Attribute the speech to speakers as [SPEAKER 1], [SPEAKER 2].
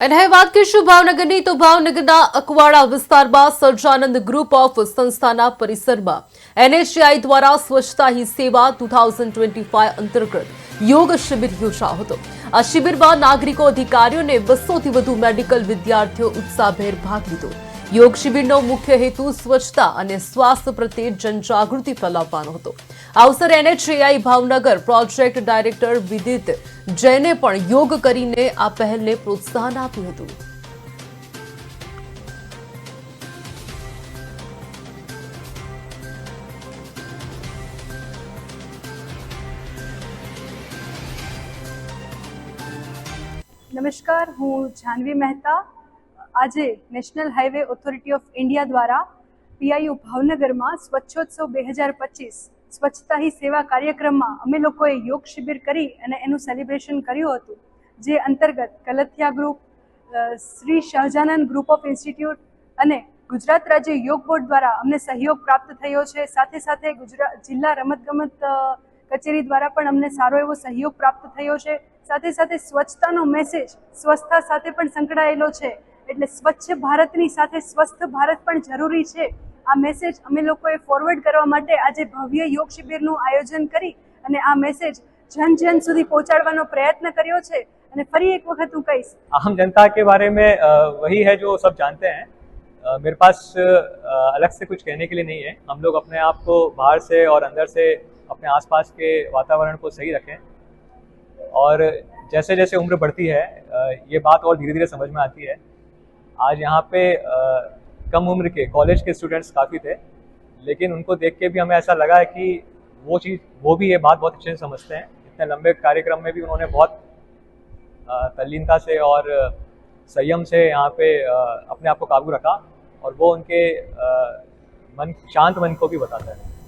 [SPEAKER 1] અને હવે વાત કરીશું ભાવનગરની. તો ભાવનગરના અકવાડા વિસ્તારમાં સર્જાનંદ ગ્રુપ ઓફ સંસ્થાના પરિસરમાં એનએચઆઈ દ્વારા સ્વચ્છતા હી સેવા ટુ થાઉઝન્ડ ટ્વેન્ટી ફાઈવ અંતર્ગત યોગ શિબિર યોજાયો હતો. આ શિબિરમાં નાગરિકો અધિકારીઓને બસોથી વધુ મેડિકલ વિદ્યાર્થીઓ ઉત્સાહભેર ભાગ લીધો. યોગ શિબિરનો મુખ્ય હેતુ સ્વચ્છતા અને સ્વાસ્થ્ય પ્રત્યે જનજાગૃતિ ફેલાવવાનો હતો. આ અવસરે NHAI Bhavnagar project director Vidit જૈને પણ યોગ કરીને આ પહેલને પ્રોત્સાહન આપ્યું હતું.
[SPEAKER 2] નમસ્કાર, હું જાનવી મહેતા આજે National Highway Authority of India દ્વારા પીઆઈયુ ભાવનગરમાં સ્વચ્છોત્સવ બે હજાર પચીસ સ્વચ્છતા હી સેવા કાર્યક્રમમાં અમે લોકોએ યોગ શિબિર કરી અને એનું સેલિબ્રેશન કર્યું હતું, જે અંતર્ગત Kalathiya group Shri Sahajanand group of institute અને ગુજરાત રાજ્ય યોગ બોર્ડ દ્વારા અમને સહયોગ પ્રાપ્ત થયો છે. સાથે સાથે ગુજરાત જિલ્લા રમતગમત કચેરી દ્વારા પણ અમને સારો એવો સહયોગ પ્રાપ્ત થયો છે. સાથે સાથે સ્વચ્છતાનો મેસેજ સ્વચ્છતા સાથે પણ સંકળાયેલો છે. એટલે સ્વચ્છ ભારતની સાથે સ્વસ્થ ભારત પણ જરૂરી છે આ મેસેજ અમે લોકોએ ફોરવર્ડ કરવા માટે આજે ભવ્ય યોગ શિબિરનું આયોજન કરી અને આ મેસેજ જન જન સુધી પહોંચાડવાનો પ્રયત્ન કર્યો છે અને ફરી એક વખત હું કહીશ
[SPEAKER 3] आम जनता के बारे में अ, वही है जो सब जानते हैं अ, मेरे पास अ, अलग से कुछ कहने के लिए नहीं है हम लोग अपने आप को बाहर से और अंदर से अपने आसपास के वातावरण को सही रखें और जैसे जैसे उम्र बढ़ती है अ, ये बात और धीरे धीरे समझ में आती है आज यहाँ पे अ, कम उम्र के कॉलेज के स्टूडेंट्स काफ़ी थे लेकिन उनको देख के भी हमें ऐसा लगा है कि वो चीज़ वो भी ये बात बहुत अच्छे से समझते हैं। इतने लंबे कार्यक्रम में भी उन्होंने बहुत तल्लीनता से और संयम से यहाँ पे अपने आप को काबू रखा और वो उनके मन शांत मन को भी बताता है।